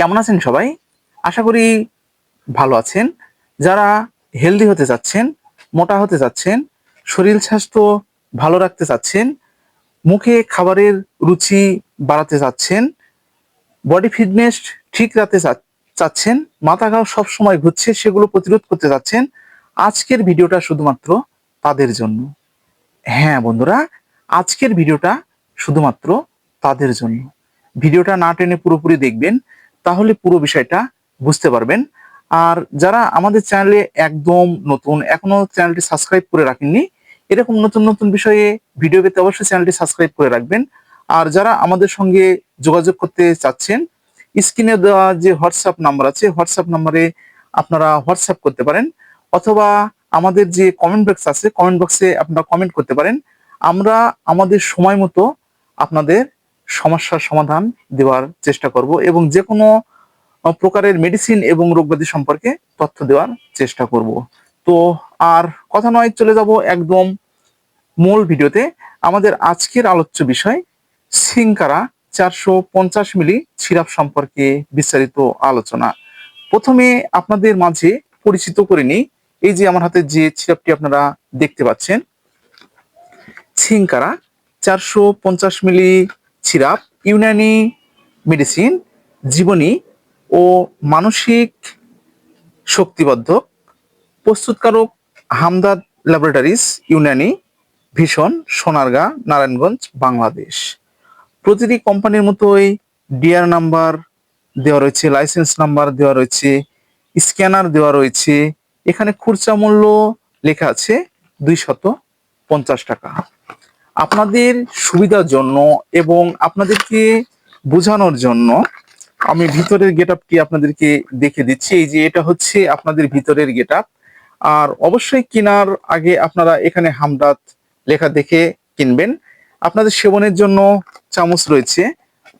কেমন আছেন সবাই? আশা করি ভালো আছেন। যারা হেলদি হতে চাচ্ছেন, মোটা হতে চাচ্ছেন, শরীর স্বাস্থ্য ভালো রাখতে চাচ্ছেন, মুখে খাবারের রুচি বাড়াতে চাচ্ছেন বডি ফিটনেস ঠিক রাখতে চাচ্ছেন, মাথা ঘাও সবসময় ঘুরছে, সেগুলো প্রতিরোধ করতে চাচ্ছেন, আজকের ভিডিওটা শুধুমাত্র তাদের জন্য। হ্যাঁ বন্ধুরা, আজকের ভিডিওটা শুধুমাত্র তাদের জন্য। ভিডিওটা না টেনে পুরোপুরি দেখবেন তাহলে পুরো বিষয়টা বুঝতে পারবেন। আর যারা আমাদের চ্যানেলে একদম নতুন, এখনও চ্যানেলটি সাবস্ক্রাইব করে রাখেননি, এরকম নতুন নতুন বিষয়ে ভিডিও পেতে অবশ্যই চ্যানেলটি সাবস্ক্রাইব করে রাখবেন। আর যারা আমাদের সঙ্গে যোগাযোগ করতে চাচ্ছেন, স্ক্রিনে দেওয়া যে হোয়াটসঅ্যাপ নাম্বার আছে, হোয়াটসঅ্যাপ নাম্বারে আপনারা হোয়াটসঅ্যাপ করতে পারেন, অথবা আমাদের যে কমেন্ট বক্স আছে কমেন্ট বক্সে আপনারা কমেন্ট করতে পারেন। আমরা আমাদের সময় মতো আপনাদের সমস্যার সমাধান দেওয়ার চেষ্টা করব এবং যে কোনো প্রকারের মেডিসিন এবং রোগব্যাধি সম্পর্কে তথ্য দেওয়ার চেষ্টা করব। তো আর কথা নয়, চলে যাব একদম মূল ভিডিওতে। আমাদের আজকের আলোচ্য বিষয় সিংকারা চারশো পঞ্চাশ মিলি সিরাপ সম্পর্কে বিস্তারিত আলোচনা। প্রথমে আপনাদের মাঝে পরিচিত করে নিই, এই যে আমার হাতে যে সিরাপটি আপনারা দেখতে পাচ্ছেন সিংকারা চারশো পঞ্চাশ মিলি সিরাপ, ইউনানি মেডিসিন জীবনী ও মানসিক শক্তিবর্ধক প্রস্তুতকারক হামদাদ ল্যাবরেটরিজ ইউনানি, ভীষণ, সোনারগাঁ, নারায়ণগঞ্জ, বাংলাদেশ। প্রতিটি কোম্পানির মতোই ডিআর নাম্বার দেওয়া রয়েছে লাইসেন্স নাম্বার দেওয়া রয়েছে স্ক্যানার দেওয়া রয়েছে। এখানে খুরচা মূল্য লেখা আছে দুই শত পঞ্চাশ টাকা। আপনাদের সুবিধার জন্য এবং আপনাদেরকে বোঝানোর জন্য আমি ভিতরের গেট আপটি আপনাদেরকে দেখে দিচ্ছি। এই যে এটা হচ্ছে আপনাদের ভিতরের গেট আপ আর অবশ্যই কেনার আগে আপনারা এখানে হামদাত লেখা দেখে কিনবেন। আপনাদের সেবনের জন্য চামচ রয়েছে।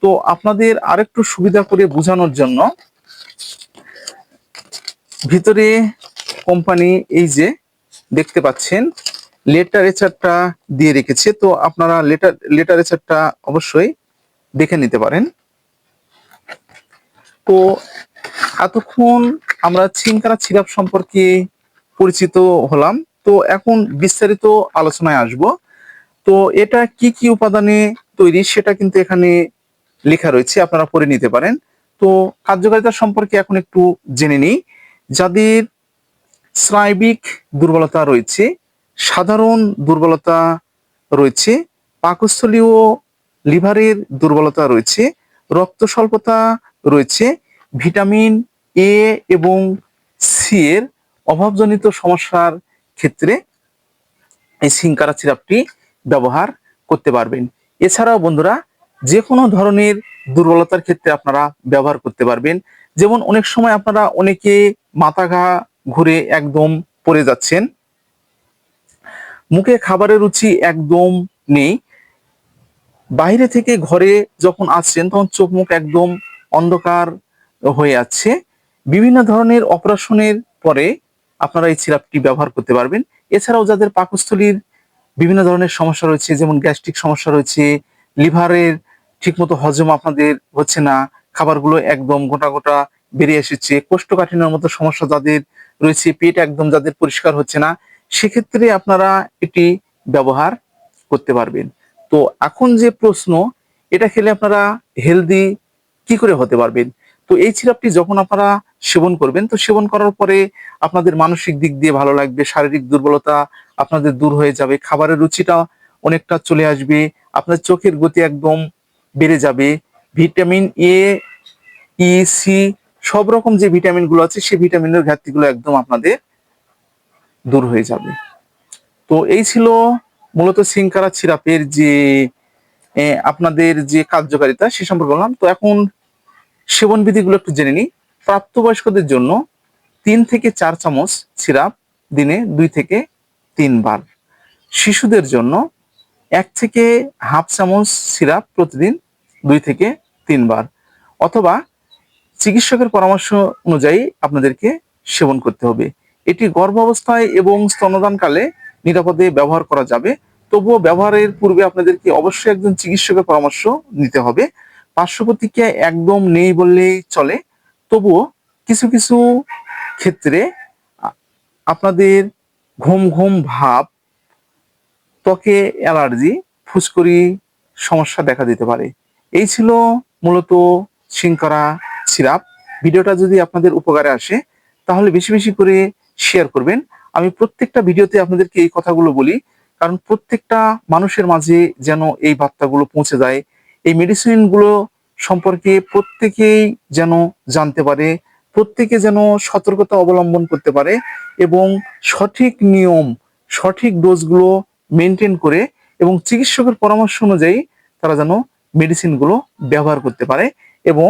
তো আপনাদের আরেকটু সুবিধা করে বোঝানোর জন্য ভিতরে কোম্পানি এই যে দেখতে পাচ্ছেন লেটারেচারটা দিয়ে রেখেছে, তো আপনারা লেটার লেটারেচারটা অবশ্যই দেখে নিতে পারেন। তো এতক্ষণ আমরা চিনকারা সিরাপ সম্পর্কে পরিচিত হলাম, তো এখন বিস্তারিত আলোচনায় আসব। তো এটা কি কি উপাদানে তৈরি সেটা কিন্তু এখানে লেখা রয়েছে, আপনারা পড়ে নিতে পারেন। তো কার্যকারিতা সম্পর্কে এখন একটু জেনে নিই। যাদের স্নায়বিক দুর্বলতা রয়েছে সাধারণ দুর্বলতা রয়েছে পাকস্থলীয় লিভারের দুর্বলতা রয়েছে রক্ত স্বল্পতা রয়েছে, ভিটামিন এ এবং সি এর অভাবজনিত সমস্যার ক্ষেত্রে এই সিংকারা সিরাপটি ব্যবহার করতে পারবেন। এছাড়াও বন্ধুরা যে কোনো ধরনের দুর্বলতার ক্ষেত্রে আপনারা ব্যবহার করতে পারবেন। যেমন অনেক সময় আপনারা অনেকে মাথা ঘা ঘুরে একদম পড়ে যাচ্ছেন মুখে খাবারের রুচি একদম নেই। বাইরে থেকে ঘরে যখন আসছেন, তখন চোখ মুখ একদম অন্ধকার হয়ে আছে। বিভিন্ন ধরনের অপারেশনের পরে আপনারা এই সিরাপটি ব্যবহার করতে পারবেন। এছাড়াও যাদের পাকস্থলীর বিভিন্ন ধরনের সমস্যা রয়েছে, যেমন গ্যাস্ট্রিক সমস্যা রয়েছে, লিভারের ঠিকমতো হজম আপনাদের হচ্ছে না, খাবারগুলো একদম গোটা গোটা বেরিয়ে এসেছে, কোষ্ঠকাঠিন্যের মতো সমস্যা যাদের রয়েছে, পেট একদম যাদের পরিষ্কার হচ্ছে না সেক্ষেত্রে আপনারা এটি ব্যবহার করতে পারবেন। তো এখন যে প্রশ্ন, এটা খেলে আপনারা হেলদি কি করে হতে পারবেন? তো এই সিরাপটি যখন আপনারা সেবন করবেন, তো সেবন করার পরে আপনাদের মানসিক দিক দিয়ে ভালো লাগবে, শারীরিক দুর্বলতা আপনাদের দূর হয়ে যাবে, খাবারের রুচিটা অনেকটা চলে আসবে, আপনার চোখের গতি একদম বেড়ে যাবে। ভিটামিন এ ই সি সব রকম যে ভিটামিনগুলো আছে, সেই ভিটামিনের ঘাটতিগুলো একদম আপনাদের দূর হয়ে যাবে। তো এই ছিল মূলত সিংকারা সিরাপের যে আপনাদের যে কার্যকারিতা সে সম্পর্কে বললাম। তো এখন সেবন বিধিগুলো একটু জেনে নিই। প্রাপ্তবয়স্কদের জন্য তিন থেকে চার চামচ সিরাপ দিনে দুই থেকে তিনবার। শিশুদের জন্য এক থেকে হাফ চামচ সিরাপ প্রতিদিন দুই থেকে তিনবার। অথবা চিকিৎসকের পরামর্শ অনুযায়ী আপনাদেরকে সেবন করতে হবে। এটি গর্ভাবস্থায় এবং স্তনদানকালে নিরাপদে ব্যবহার করা যাবে। তবুও ব্যবহারের পূর্বে আপনাদেরকে অবশ্যই একজন চিকিৎসকের পরামর্শ নিতে হবে। পার্শ্ব প্রতিক্রিয়া একদম নেই বললেই চলে। তবুও কিছু কিছু ক্ষেত্রে আপনাদের ঘুম ঘুম ভাব, ত্বকে অ্যালার্জি, ফুসকুড়ি সমস্যা দেখা দিতে পারে। এই ছিল মূলত সিংকরা সিরাপ। ভিডিওটা যদি আপনাদের উপকারে আসে, তাহলে বেশি বেশি করে শেয়ার করবেন। আমি প্রত্যেকটা ভিডিওতে আপনাদেরকে এই কথাগুলো বলি, কারণ প্রত্যেকটা মানুষের মাঝে যেন এই বার্তাগুলো পৌঁছে যায়, এই মেডিসিনগুলো সম্পর্কে প্রত্যেকেই যেন জানতে পারে, প্রত্যেকে যেন সতর্কতা অবলম্বন করতে পারে এবং সঠিক নিয়ম, সঠিক ডোজগুলো মেনটেন করে এবং চিকিৎসকের পরামর্শ অনুযায়ী তারা যেন মেডিসিনগুলো ব্যবহার করতে পারে এবং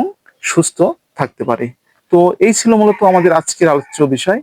সুস্থ থাকতে পারে। তো এই ছিল মূলত আমাদের আজকের আলোচ্য বিষয়।